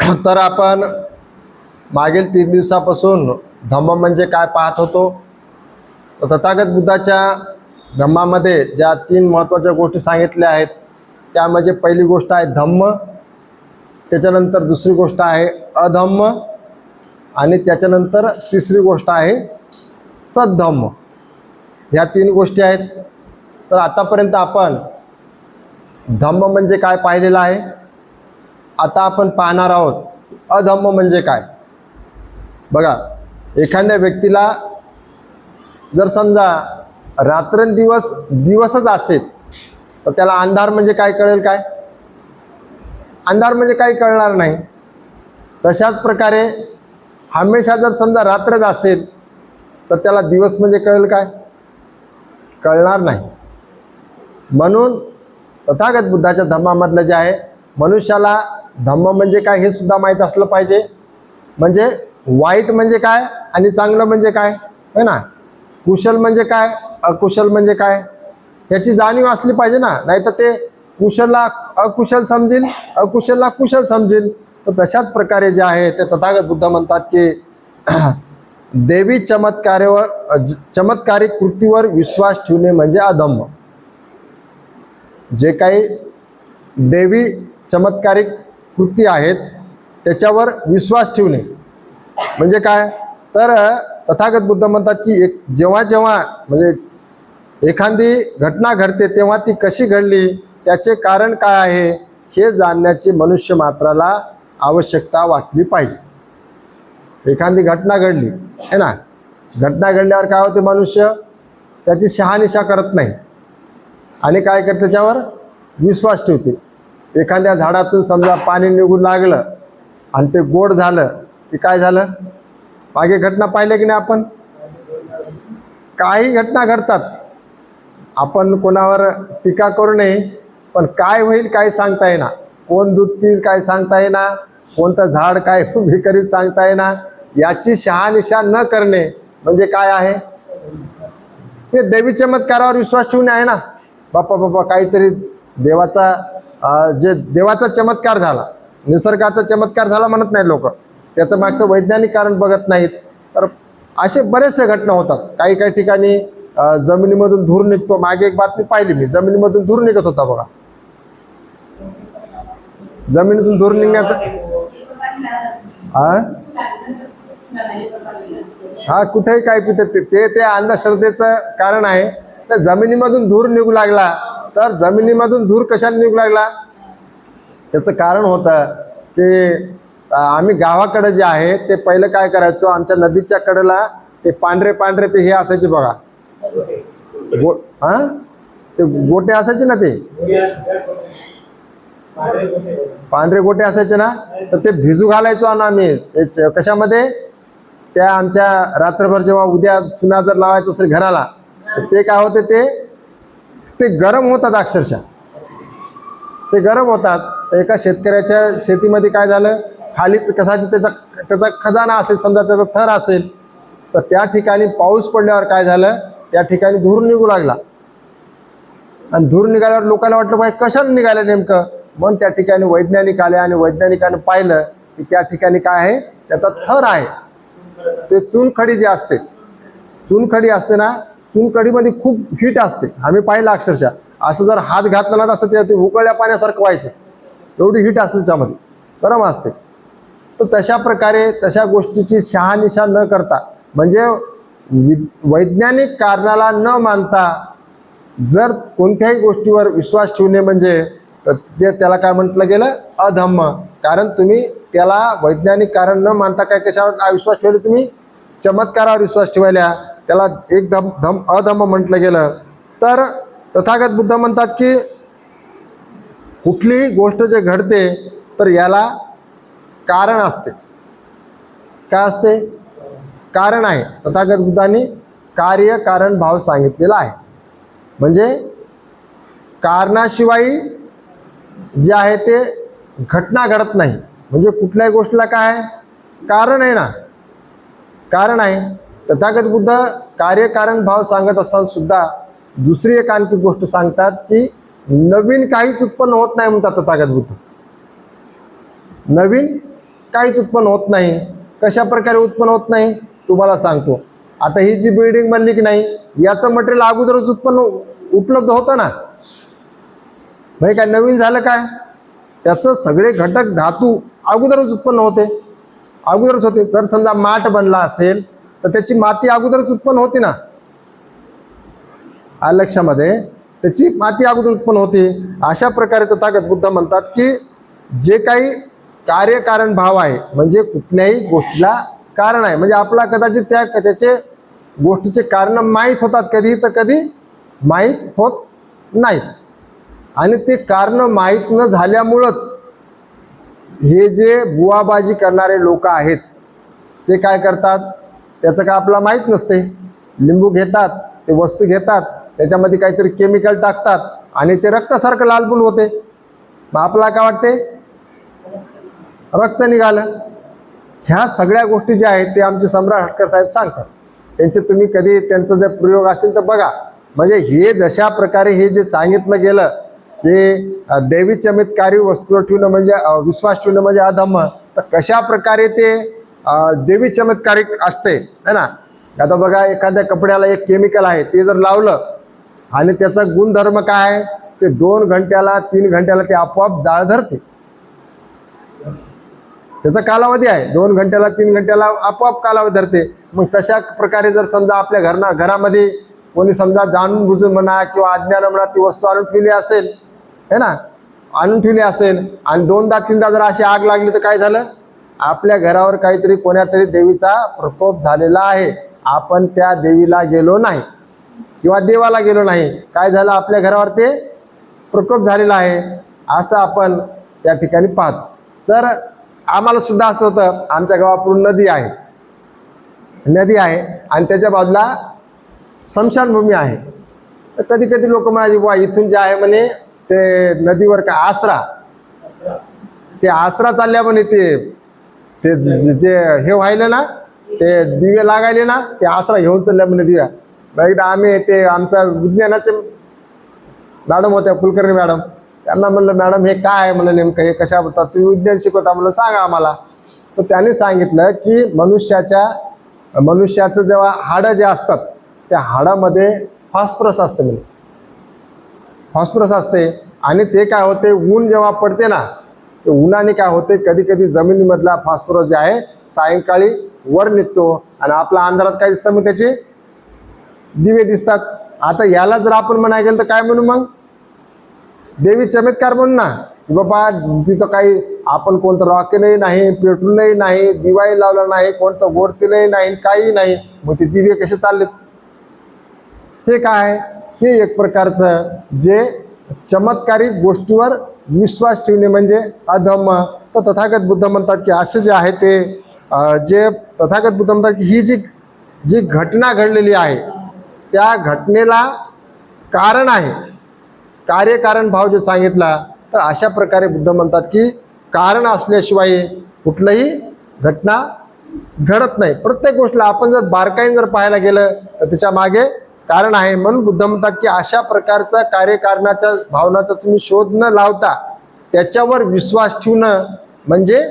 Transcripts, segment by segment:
तर आपण मागील तीन दिवसापासून धम्म म्हणजे काय पाहत होतो? तर तथागत बुद्धाच्या धम्मामध्ये ज्या तीन महत्त्वाच्या गोष्टी सांगितल्या आहेत त्यामध्ये म्हणजे पहिली गोष्ट आहे धम्म त्याच्यानंतर दुसरी गोष्ट आहे अधम्म आणि त्याच्यानंतर तिसरी गोष्ट आहे सद्धम्म. ह्या तीन गोष्टी आहेत. तर आतापर्यंत आपण धम्म म्हणजे काय पाहिलेलं आहे? आता आपण पाहणार आहोत अधम्म म्हणजे काय? बघा एखाद्या व्यक्तीला जर समजा रात्रंदिवस दिवसच असेल तर त्याला अंधार म्हणजे काय कळेल काय? अंधार म्हणजे काही कळणार नाही. तशाच प्रकारे हमेशा जर समजा रात्रच असेल तर त्याला दिवस म्हणजे कळेल काय? कळणार नाही. म्हणून तथागत बुद्धाच्या धम्मामधलं जे आहे मनुष्याला धम्म म्हणजे काय हे सुद्धा माहीत असलं पाहिजे. म्हणजे वाईट म्हणजे काय आणि चांगलं म्हणजे काय? है ना? कुशल म्हणजे काय? अकुशल म्हणजे काय? याची जाणीव असली पाहिजे ना? नाही तर ते कुशलला अकुशल समजेल अकुशलला कुशल समजेल. तर तशाच प्रकारे जे आहे ते तथागत बुद्ध म्हणतात की देवी चमत्कारेवर चमत्कारिक कृतीवर विश्वास ठेवणे म्हणजे अधम्म. जे काही देवी चमत्कारिक कृती आहेत त्याच्यावर विश्वास ठेवणे. म्हणजे काय? तर तथागत बुद्ध म्हणतात की एक जेव्हा जेव्हा म्हणजे एखादी घटना घडते तेव्हा ती कशी घडली त्याचे कारण काय आहे हे जाणण्याची मनुष्य मात्राला आवश्यकता वाटली पाहिजे. एखादी घटना घडली है ना? घटना घडल्यावर काय होते मनुष्य? त्याची शहानिशा करत नाही. आणि काय करते त्याच्यावर? विश्वास ठेवते. एखाद्या झाडातून समजा पाणी निघून लागलं आणि ते गोड झालं की काय झालं? मागे घटना पाहिल्या की नाही आपण? काही घटना घडतात. आपण कोणावर टीका करू नये पण काय होईल काय सांगता येणार कोण दूध पिईल काय सांगता येणार कोणतं झाड काय विकरीत सांगता येणार याची शहानिशा न करणे म्हणजे काय आहे? हे देवी चमत्कारावर विश्वास ठेवणे आहे ना. बाप्पा बाप्पा काहीतरी देवाचा जे देवाचा चमत्कार झाला निसर्गाचा चमत्कार झाला म्हणत नाही लोक. त्याचं मागचं वैज्ञानिक कारण बघत नाहीत. तर असे बरेचसे घटना होतात. काही काही ठिकाणी जमिनीमधून धूर निघतो. मागे एक बातमी पाहिली मी. जमिनीमधून धूर निघत होता बघा. जमिनीतून धूर निघण्याचा हा हा कुठेही काय पितात ते ते ते अंधश्रद्धेचं कारण आहे. तर जमिनीमधून धूर निघू लागला तर जमिनीमधून धूर कशाने निघू लागला? त्याचं कारण होतं की आम्ही गावाकडे जे आहे ते पहिलं काय करायचो? आमच्या नदीच्या कडेला ते पांढरे पांढरे ते हे असायचे बघा. गो हा? ते गोटे असायचे ना ते? पांढरे गोटे असायचे ना? तर ते भिजू घालायचो आणि आम्ही. कशामध्ये? त्या आमच्या रात्रभर जेव्हा उद्या चुना जर लावायचं असेल घराला तर ते काय होते ते? ते गरम होतात अक्षरशः. ते गरम होतात. एका शेतकऱ्याच्या शेतीमध्ये काय झालं? खालीच कसा त्याचा त्याचा खजाना असेल समजा त्याचा थर असेल तर त्या ठिकाणी पाऊस पडल्यावर काय झालं? त्या ठिकाणी धूर निघू लागला. आणि धूर निघाल्यावर लोकांना वाटलं पाहिजे कशाला निघालं नेमकं? मग त्या ठिकाणी वैज्ञानिक आले आणि वैज्ञानिकानं पाहिलं की त्या ठिकाणी काय आहे? त्याचा थर आहे. ते चुनखडी जी असते चुनखडी असते ना चुनकडीमध्ये खूप हीट असते. आम्ही पाहिलं अक्षरशः. असं जर हात घातला ना तर ते- ते उकळल्या पाण्यासारखं व्हायचं. एवढी हीट असते त्याच्यामध्ये. गरम असते. तर तशा प्रकारे तशा गोष्टीची शहानिशा न करता म्हणजे वि- वैज्ञानिक कारणाला न मानता जर कोणत्याही गोष्टीवर विश्वास ठेवणे म्हणजे तर जे त्याला काय म्हटलं गेलं? अधम्म. कारण तुम्ही त्याला वैज्ञानिक कारण न मानता काय कशावर विश्वास ठेवले तुम्ही? चमत्कारावर विश्वास ठेवायला. त्याला एक धम धम अधम म्हटलं गेलं. तर तथागत बुद्ध म्हणतात की कुठलीही गोष्ट जे घडते तर याला कारण असते. काय असते? कारण आहे. तथागत बुद्धांनी कार्य कारण भाव सांगितलेला आहे. म्हणजे कारणाशिवाय जे आहे ते घटना घडत नाही. म्हणजे कुठल्याही गोष्टीला काय आहे? कारण आहे ना. कारण आहे. तथागत बुद्ध कार्यकारण भाव सांगत असताना सुद्धा दुसरी एक आणखी गोष्ट सांगतात की नवीन काहीच उत्पन्न होत नाही म्हणतात तथागत बुद्ध. नवीन काहीच उत्पन्न होत नाही. कशा प्रकारे उत्पन्न होत नाही? तुम्हाला सांगतो. आता ही जी बिल्डिंग बनली की नाही याचं मटेरियल अगोदरच उत्पन्न उपलब्ध होतं ना? म्हणजे काय नवीन झालं काय? त्याचं सगळे घटक धातू अगोदरच उत्पन्न होते. अगोदरच होते. जर समजा माठ बनला असेल तर त्याची माती अगोदरच उत्पन्न होती ना? आलक्षामध्ये त्याची माती अगोदर उत्पन्न होती. अशा प्रकारे तथागत बुद्ध म्हणतात की जे काही कार्यकारण भाव आहे म्हणजे कुठल्याही गोष्टीला कारण आहे. म्हणजे आपला कदाचित त्या त्याचे गोष्टीचे कारण माहीत होतात कधी तर कधी माहीत होत नाहीत. आणि ते कारण माहीत न झाल्यामुळंच हे जे बुवाबाजी करणारे लोक आहेत ते काय करतात? त्याचं काय आपल्याला माहीत नसते. लिंबू घेतात ते वस्तू घेतात त्याच्यामध्ये काहीतरी केमिकल टाकतात आणि ते रक्तासारखं लालबुल होते. मग आपल्याला काय वाटते? रक्त निघालं. ह्या सगळ्या गोष्टी ज्या आहेत ते आमचे सम्राट हटकर साहेब सांगतात. त्यांचे तुम्ही कधी त्यांचं जर प्रयोग असेल तर बघा. म्हणजे हे जशा प्रकारे हे जे सांगितलं गेलं ते देवी दैवी चमत्कारी वस्तूवर ठेवणं म्हणजे विश्वास ठेवणं म्हणजे अधम्म. तर कशा प्रकारे ते देवी चमत्कारिक असते है ना? आता बघा एखाद्या कपड्याला एक केमिकल आहे ते जर लावलं आणि त्याचा गुणधर्म काय आहे? ते दोन घंट्याला तीन घंट्याला ते आपोआप जाळ धरते. त्याचा कालावधी आहे दोन घंट्याला तीन घंट्याला आपोआप कालावधी धरते. मग तशा प्रकारे जर समजा आपल्या घरना घरामध्ये कोणी समजा जाणून बुजून म्हणा किंवा अज्ञान म्हणा ती वस्तू आणून ठेवली असेल है ना? आणून ठेवली असेल आणि दोनदा तीनदा जर अशी आग लागली तर काय झालं? आपल्या घरावर काहीतरी कोण्या तरी देवीचा प्रकोप झालेला आहे. आपण त्या देवीला गेलो नाही. किंवा देवाला गेलो नाही. काय झालं? आपल्या घरावर ते प्रकोप झालेला आहे. असं आपण त्या ठिकाणी पाहतो. तर आम्हाला सुद्धा असं होतं. आमच्या गावापूरून नदी आहे. नदी आहे. आणि त्याच्या बाजूला स्मशानभूमी आहे. तर कधी कधी लोक म्हणायचे बुवा इथून जे आहे म्हणे ते नदीवर का आसरा. ते आसरा चालल्या म्हणे ते ते जे हे व्हायला ना ते दिवे लागायले ना ते आसरा घेऊन चालल्या म्हणे दिव्या. एकदा आम्ही ते आमचा विज्ञानाचे मॅडम होत्या कुलकर्णी मॅडम. त्यांना म्हणलं मॅडम हे काय आहे? म्हणलं नेमकं हे कशा होतात तुम्ही विज्ञान शिकवता म्हणलं सांगा आम्हाला. तर त्यांनी सांगितलं की मनुष्याच्या मनुष्याचं जेव्हा हाडं जे असतात त्या हाडामध्ये फॉस्फरस असते म्हणे. फॉस्फरस असते आणि ते काय होते? ऊन जेव्हा पडते ना उन्हाने काय होते? कधी कधी जमिनीमधला फॉस्फरस जे आहे सायंकाळी वर निघतो आणि आपल्या अंधारात काय दिसतं मग त्याचे? दिवे दिसतात. आता याला जर आपण म्हणाय गेलं तर काय म्हणू मग? देवी चमत्कार म्हणून ना? बाबा तिथं काही आपण कोणतं रॉकेलही नाही पेट्रोलही नाही दिवाही लावला नाही कोणतं गोडतीलही नाही काही नाही. मग ते दिवे कसे चाललेत? हे काय? हे एक प्रकारचं जे चमत्कारिक गोष्टीवर विश्वास ठेवणे म्हणजे अधम तर तथागत बुद्ध म्हणतात की असे जे आहे ते जे तथागत बुद्ध म्हणतात की ही जी जी घटना घडलेली आहे त्या घटनेला कारण आहे. कार्यकारण भाव जे सांगितला तर अशा प्रकारे बुद्ध म्हणतात की कारण असल्याशिवाय कुठलंही घटना घडत नाही. प्रत्येक गोष्टीला आपण जर बारकाईन जर पाहायला गेलं तर त्याच्यामागे कारण आहे. म्हणून बुद्ध म्हणतात की अशा प्रकारचा कार्यकारणाच्या भावनाचा तुम्ही शोध न लावता त्याच्यावर विश्वास ठेवणं म्हणजे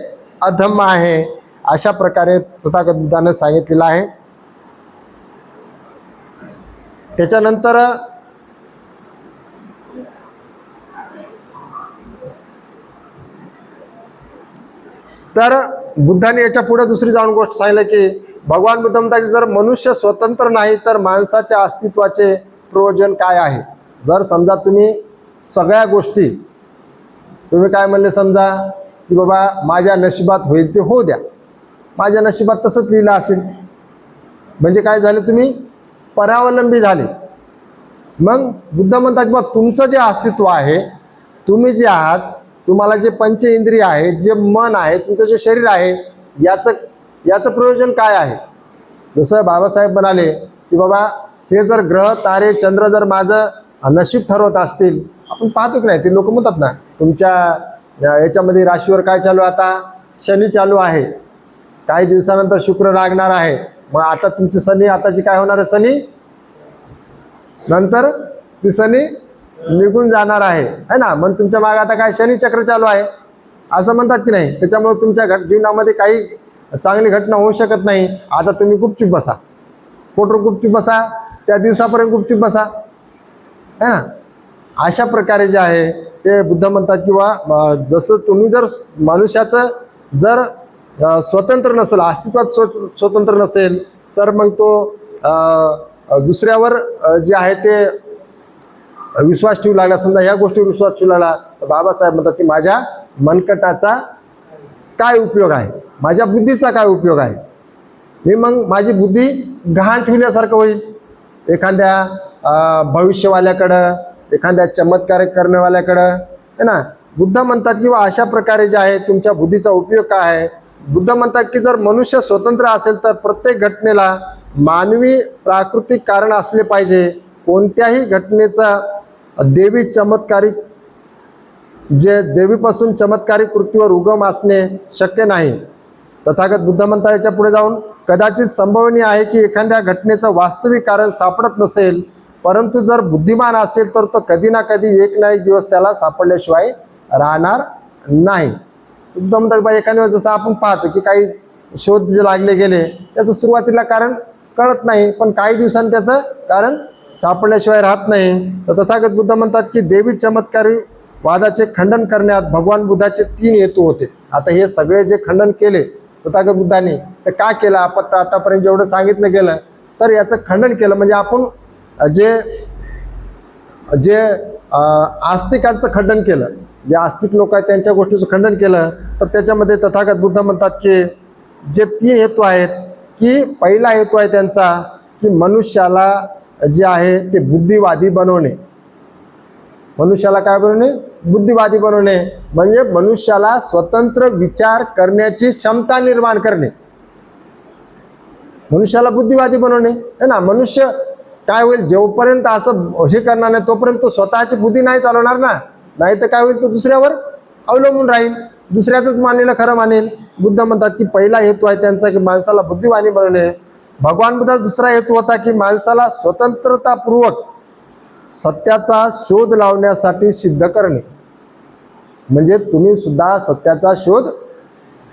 अधम आहे. अशा प्रकारे तथागत बुद्धानं सांगितलेलं आहे. त्याच्यानंतर तर बुद्धाने याच्यापुढे दुसरी जाऊन गोष्ट सांगितलं की भगवान बुद्ध म्हणतात की जर मनुष्य स्वतंत्र नाही तर माणसाच्या अस्तित्वाचे प्रयोजन काय आहे? जर समजा तुम्ही सगळ्या गोष्टी तुम्ही काय म्हणले समजा की बाबा माझ्या नशिबात होईल ते होऊ द्या. माझ्या नशिबात तसंच लिहिलं असेल. म्हणजे काय झालं तुम्ही? परावलंबी झाले. मग बुद्ध म्हणतात की बा तुमचं जे अस्तित्व आहे तुम्ही जे आहात तुम्हाला जे पंच इंद्रिय आहे जे मन आहे तुमचं जे शरीर आहे याचं याचं प्रयोजन काय आहे? जसं बाबासाहेब म्हणाले की बाबा हे जर ग्रह तारे चंद्र जर माझं नशीब ठरवत असतील आपण पाहतो की नाही ते लोक म्हणतात ना तुमच्या याच्यामध्ये राशीवर काय चालू आहे आता? शनी चालू आहे. काही दिवसानंतर शुक्र लागणार आहे. मग आता तुमची शनी आताची काय होणार आहे शनी? नंतर ती शनी निघून जाणार आहे. है ना? मग तुमच्या मागे आता काय? शनी चक्र चालू आहे. असं म्हणतात की नाही? त्याच्यामुळे तुमच्या घट जीवनामध्ये काही चांगली घटना होऊ शकत नाही. आता तुम्ही गुपचूप बसा. फोटो गुपचूप बसा. त्या दिवसापर्यंत गुपचूप बसा. है ना? अशा प्रकारे जे आहे ते बुद्ध म्हणतात किंवा जसं तुम्ही जर मनुष्याचं जर स्वतंत्र नसेल अस्तित्वात स्व स्वतंत्र नसेल तर मग तो दुसऱ्यावर जे आहे ते विश्वास ठेवू लागला. समजा ह्या गोष्टीवर विश्वास ठेवू लागला तर बाबासाहेब म्हणतात की माझ्या मनकटाचा काय उपयोग आहे? माझ्या बुद्धीचा काय उपयोग आहे? मी मग माझी बुद्धी गहाण ठेवण्यासारखं होईल. एखाद्या भविष्यवाल्याकडं एखाद्या चमत्कार करण्यावाल्याकडं है ना? बुद्ध म्हणतात किंवा अशा प्रकारे जे आहे तुमच्या बुद्धीचा उपयोग काय आहे? बुद्ध म्हणतात की जर मनुष्य स्वतंत्र असेल तर प्रत्येक घटनेला मानवी प्राकृतिक कारण असले पाहिजे. कोणत्याही घटनेचा देवी चमत्कारिक जे देवीपासून चमत्कारिक कृतीवर उगम असणे शक्य नाही. तथागत बुद्ध याच्यापुढे जाऊन कदाचित संभवनीय आहे की एखाद्या घटनेचं वास्तविक कारण सापडत नसेल परंतु जर बुद्धिमान असेल तर तो कधी ना कधी एक ना एक दिवस त्याला सापडल्याशिवाय राहणार नाही. बुद्ध म्हणतात बा एखाद्या वेळेस जसं आपण पाहतो की काही शोध जे लागले गेले त्याचं सुरुवातीला कारण कळत नाही पण काही दिवसांनी त्याचं कारण सापडल्याशिवाय राहत नाही. तर तथागत बुद्ध म्हणतात की देवी चमत्कारी वादाचे खंडन करण्यात भगवान बुद्धाचे तीन हेतू होते. आता हे सगळे जे खंडन केले तथागत बुद्धाने. तर का केलं? आपण आतापर्यंत जेवढं सांगितलं गेलं तर याचं खंडन केलं. म्हणजे आपण जे जे आस्तिकांचं खंडन केलं जे आस्तिक लोक आहेत त्यांच्या गोष्टीचं खंडन केलं तर त्याच्यामध्ये तथागत बुद्ध म्हणतात की जे तीन हेतू आहेत की पहिला हेतू आहे त्यांचा की मनुष्याला जे आहे ते बुद्धिवादी बनवणे. मनुष्याला काय बनवणे? बुद्धिवादी बनवणे म्हणजे मनुष्याला स्वतंत्र विचार करण्याची क्षमता निर्माण करणे. मनुष्याला बुद्धिवादी बनवणे है ना? मनुष्य काय होईल? जोपर्यंत असं हे करणार नाही तोपर्यंत तो स्वतःची बुद्धी नाही चालवणार ना? नाही तर काय होईल? तो दुसऱ्यावर अवलंबून राहील. दुसऱ्याचंच मानलेलं खरं मानेल. बुद्ध म्हणतात की पहिला हेतू आहे त्यांचा की माणसाला बुद्धिवानी बनवणे भगवान बुद्धाचा दुसरा हेतू होता की माणसाला स्वतंत्रतापूर्वक सत्याचा शोध लावण्यासाठी सिद्ध करणे. म्हणजे तुम्ही सुद्धा सत्याचा शोध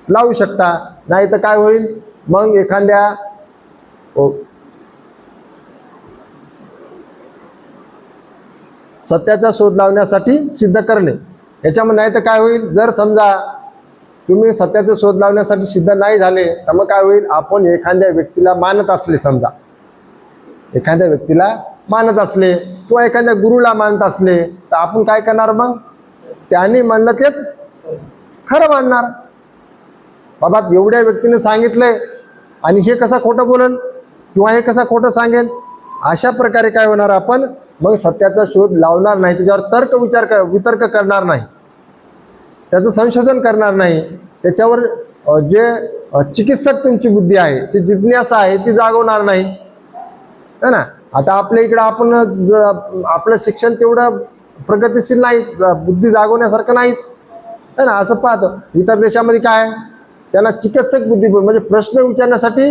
लावू शकता. नाही तर काय होईल? मग एखाद्या सत्याचा शोध लावण्यासाठी सिद्ध करणे. याच्यामध्ये नाही तर काय होईल? जर समजा तुम्ही सत्याचा शोध लावण्यासाठी सिद्ध नाही झाले तर मग काय होईल? आपण एखाद्या व्यक्तीला मानत असले समजा. एखाद्या व्यक्तीला मानत असले किंवा एखाद्या गुरुला मानत असले तर आपण काय करणार मग? त्यांनी म्हणलं तेच खरं मानणार. बाबा एवढ्या व्यक्तीने सांगितलंय. आणि हे कसं खोटं बोलन किंवा हे कसं खोटं सांगेल? अशा प्रकारे काय होणार आपण? मग सत्याचा शोध लावणार नाही त्याच्यावर तर्क विचार कर वितर्क करणार नाही. त्याचं संशोधन करणार नाही. त्याच्यावर जे चिकित्सक तुमची बुद्धी आहे जी जिज्ञासा आहे ती जागवणार नाही. है ना? आता आपल्या इकडं आपण आपलं शिक्षण तेवढं प्रगतिशील नाही बुद्धी जागवण्यासारखं नाहीच. है ना असं पाहतं. इतर देशामध्ये काय त्यांना चिकित्सक बुद्धी म्हणजे प्रश्न विचारण्यासाठी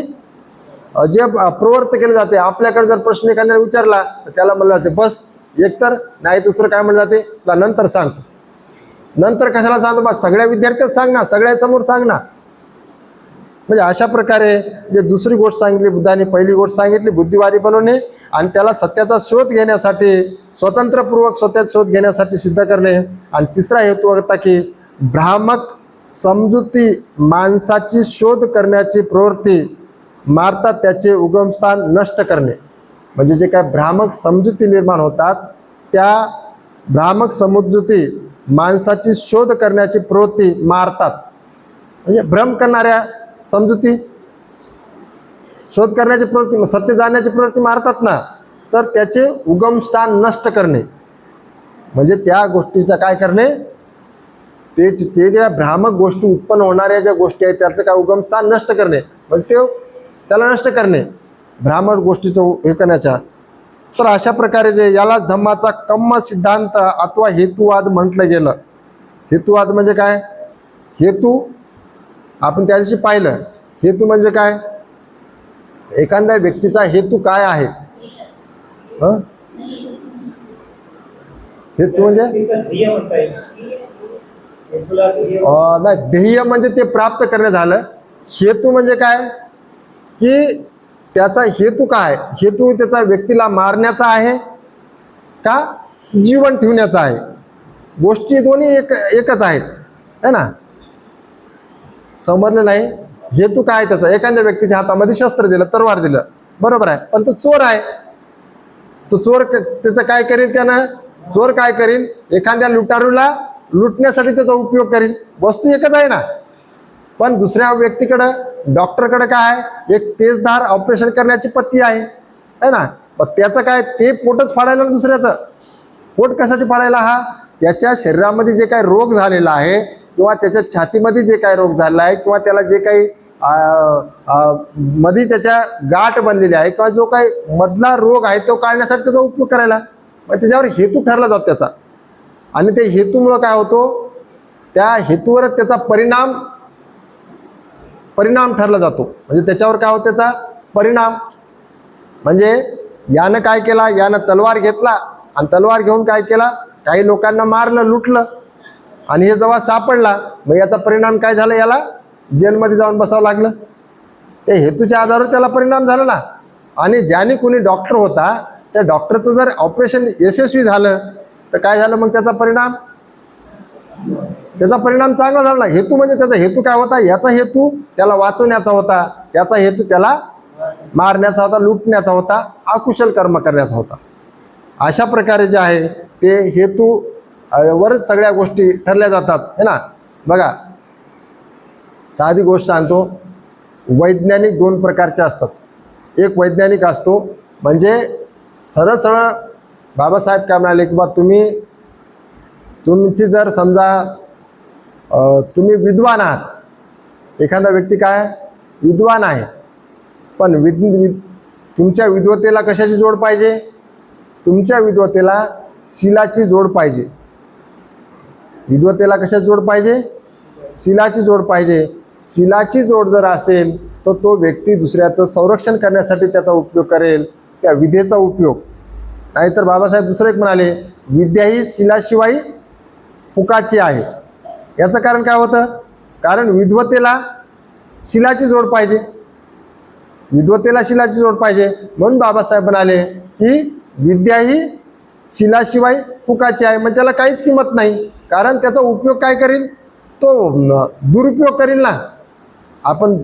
जे प्रवृत्त केले जाते आपल्याकडे जर प्रश्न एखाद्याने विचारला तर त्याला म्हणलं जाते बस एकतर नाही दुसरं काय म्हणलं जाते? तुला नंतर सांगतो नंतर कशाला सांगतो? बा सगळ्या विद्यार्थ्याच सांग ना सगळ्यासमोर सांग ना. म्हणजे अशा प्रकारे जे दुसरी गोष्ट सांगितली बुद्धाने पहिली गोष्ट सांगितली बुद्धिवारी बनवणे आणि त्याला सत्याचा शोध घेण्यासाठी स्वतंत्रपूर्वक स्वतःचा शोध घेण्यासाठी सिद्ध करणे. आणि तिसरा हेतू होता की भ्रामक समजुती माणसाची शोध करण्याची प्रवृत्ती मारतात त्याचे उगमस्थान नष्ट करणे. म्हणजे जे काय भ्रामक समजुती निर्माण होतात त्या भ्रामक समजुती माणसाची शोध करण्याची प्रवृत्ती मारतात. म्हणजे भ्रम करणाऱ्या समजुती शोध करण्याची प्रवृत्ती सत्य जाणण्याची प्रवृत्ती मारतात ना तर त्याचे उगमस्थान नष्ट करणे. म्हणजे त्या गोष्टीचा काय करणे? ते ते ज्या भ्रामक गोष्टी उत्पन्न होणाऱ्या ज्या गोष्टी आहेत त्याचं काय उगमस्थान नष्ट करणे. म्हणजे ते त्याला नष्ट करणे. भ्रामक गोष्टीचं हे करण्याच्या. तर अशा प्रकारे जे याला धम्माचा कम्म सिद्धांत अथवा हेतुवाद म्हटलं गेलं. हेतुवाद म्हणजे काय? हेतू आपण त्या दिवशी पाहिलं. हेतू म्हणजे काय? एखाद्या व्यक्तीचा हेतू काय आहे? हं? हेतू म्हणजे? नाही ध्येय म्हणजे ते प्राप्त करणे झालं. हेतू म्हणजे काय? की त्याचा हेतू काय? हेतू त्याचा व्यक्तीला मारण्याचा आहे का जीवन ठेवण्याचा आहे? गोष्टी दोन्ही एक एकच आहेत. है ना? समजलं नाही? हेतू काय त्याचा? एखाद्या व्यक्तीच्या हातामध्ये शस्त्र दिलं तरवार दिलं. बरोबर आहे. पण तो चोर आहे. तो चोर क- त्याचं काय करेल त्यानं? चोर काय करील? एखाद्या लुटारूला लुटण्यासाठी त्याचा उपयोग करील. वस्तू एकच आहे ना. पण दुसऱ्या व्यक्तीकडं डॉक्टरकडे काय आहे? एक तेजधार ऑपरेशन करण्याची पत्ती आहे. है ना? मग त्याचं काय? ते पोटच फाडायला दुसऱ्याचं. पोट कशासाठी फाडायला? हा त्याच्या शरीरामध्ये जे काय रोग झालेला आहे किंवा त्याच्या छातीमध्ये जे काही रोग झाला आहे किंवा त्याला जे काही मध्ये त्याच्या गाठ बनलेली आहे किंवा जो काही मधला रोग आहे तो काढण्यासाठी त्याचा उपयोग करायला. मग त्याच्यावर हेतू ठरला जातो त्याचा. आणि ते हेतूमुळं काय होतो? त्या हेतूवरच त्याचा परिणाम परिणाम ठरला जातो. म्हणजे त्याच्यावर काय होतो त्याचा? परिणाम. म्हणजे यानं काय केला? यानं तलवार घेतला. आणि तलवार घेऊन काय केला? काही लोकांना मारलं लुटलं. आणि हे जेव्हा सापडला मग याचा परिणाम काय झाला याला? जेलमध्ये जाऊन बसावं लागलं. ते हेतूच्या आधारावर त्याला परिणाम झाला ना. आणि ज्याने कोणी डॉक्टर होता त्या डॉक्टरचं जर ऑपरेशन यशस्वी झालं तर काय झालं मग त्याचा परिणाम? त्याचा परिणाम चांगला झाला. ना हेतू म्हणजे त्याचा हेतू काय होता? याचा हेतू त्याला वाचवण्याचा होता. याचा हेतू त्याला मारण्याचा होता लुटण्याचा होता अकुशल कर्म करण्याचा होता. अशा प्रकारे जे आहे ते हेतू वरच सगळ्या गोष्टी ठरल्या जातात है ना? बघा साधी गोष्ट सांगतो वैज्ञानिक दोन प्रकारचे असतात. एक वैज्ञानिक असतो म्हणजे सरळ सरळ बाबासाहेब काय म्हणाले की बा तुम्ही तुमची जर समजा तुम्ही विद्वान आहात एखादा व्यक्ती काय विद्वान आहे पण विद वि- तुमच्या विद्वतेला कशाची जोड पाहिजे? तुमच्या विद्वतेला शिलाची जोड पाहिजे. विद्वतेला कशाची जोड पाहिजे? शिलाची जोड पाहिजे. शिलाची जोड जर असेल तर तो व्यक्ती दुसऱ्याचं संरक्षण करण्यासाठी त्याचा उपयोग करेल त्या विधेचा उपयोग. नाहीतर बाबासाहेब दुसरं एक म्हणाले विद्या ही शिलाशिवाय फुकाची आहे. याचं कारण काय होतं? कारण विद्वतेला शिलाची जोड पाहिजे. विद्वतेला शिलाची जोड पाहिजे. म्हणून बाबासाहेब म्हणाले की विद्या ही शिलाशिवाय फुकाची आहे. मग त्याला काहीच किंमत नाही. कारण त्याचा उपयोग काय करील तो दुरुपयोग करील ना. आपण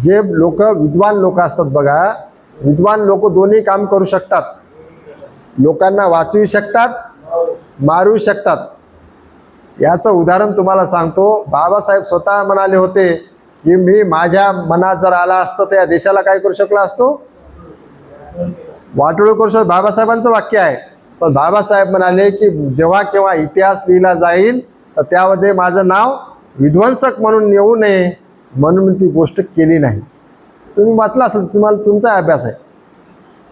जे लोक विद्वान लोक असतात बघा विद्वान लोक दोन्ही काम करू शकतात. लोकांना वाचवू शकतात मारू शकतात. याचं उदाहरण तुम्हाला सांगतो. बाबासाहेब स्वतः म्हणाले होते की मी माझ्या मनात जर आला असतं तर या देशाला काय करू शकलो असतो? वाटोळ करू शकतो. बाबासाहेबांचं वाक्य आहे. पण बाबासाहेब म्हणाले की जेव्हा केव्हा इतिहास लिहिला जाईल तर त्यामध्ये माझं नाव विध्वंसक म्हणून येऊ नये म्हणून मी ती गोष्ट केली नाही. तुम्ही वाचला असेल तुम्हाला तुमचा अभ्यास आहे.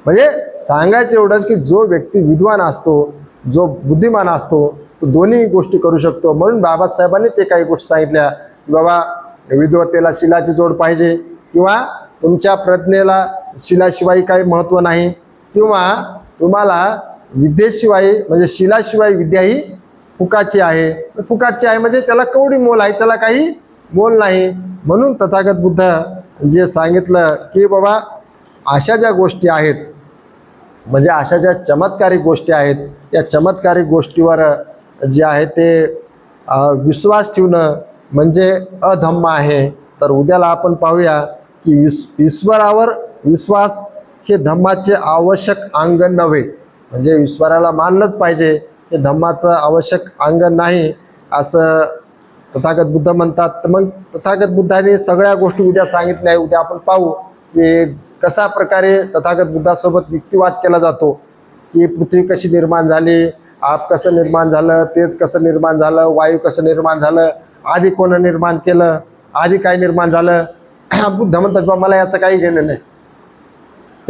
म्हणजे सांगायचं एवढंच की जो व्यक्ती विद्वान असतो जो बुद्धिमान असतो तो दोन्ही गोष्टी करू शकतो. म्हणून बाबासाहेबांनी ते काही गोष्टी सांगितल्या बाबा विद्वतेला शिलाची जोड पाहिजे किंवा तुमच्या प्रज्ञेला शिलाशिवाय काही महत्त्व नाही किंवा तुम्हाला विद्येशिवाय म्हणजे शिलाशिवाय विद्या ही फुकाची आहे. फुकाटची आहे म्हणजे त्याला कवडी मोल आहे त्याला काही मोल नाही. म्हणून तथागत बुद्ध जे सांगितलं की बाबा अशा ज्या गोष्टी आहेत म्हणजे अशा ज्या चमत्कारिक गोष्टी आहेत या चमत्कारिक गोष्टीवर जे आहे ते विश्वास ठेवणं म्हणजे अधम्म आहे. तर उद्याला आपण पाहूया की ईश्वरावर विश्वास हे धम्माचे आवश्यक अंग नव्हे. म्हणजे ईश्वराला मानलंच पाहिजे हे धम्माचं आवश्यक अंग नाही असं तथागत बुद्ध म्हणतात. तर मग तथागत बुद्धाने सगळ्या गोष्टी उद्या सांगितल्या आहे. उद्या आपण पाहू की कशा प्रकारे तथागत बुद्धासोबत युक्तिवाद केला जातो की पृथ्वी कशी निर्माण झाली आप कसं निर्माण झालं तेज कसं निर्माण झालं वायू कसं निर्माण झालं आधी कोणं निर्माण केलं आधी काय निर्माण झालं? बुद्ध म्हणतात बा मला याचं काही घेणं नाही.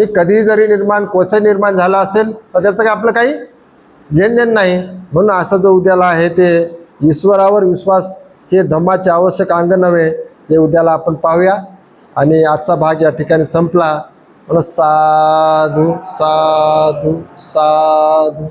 हे कधी जरी निर्माण कोचं निर्माण झालं असेल तर त्याचं काय आपलं काही घेण देण नाही. म्हणून असं जो उद्याला आहे ते ईश्वरावर विश्वास हे धम्माचे आवश्यक अंग नव्हे हे उद्याला आपण पाहूया. आणि आजचा भाग या ठिकाणी संपला. म्हणून साधू साधू साधू.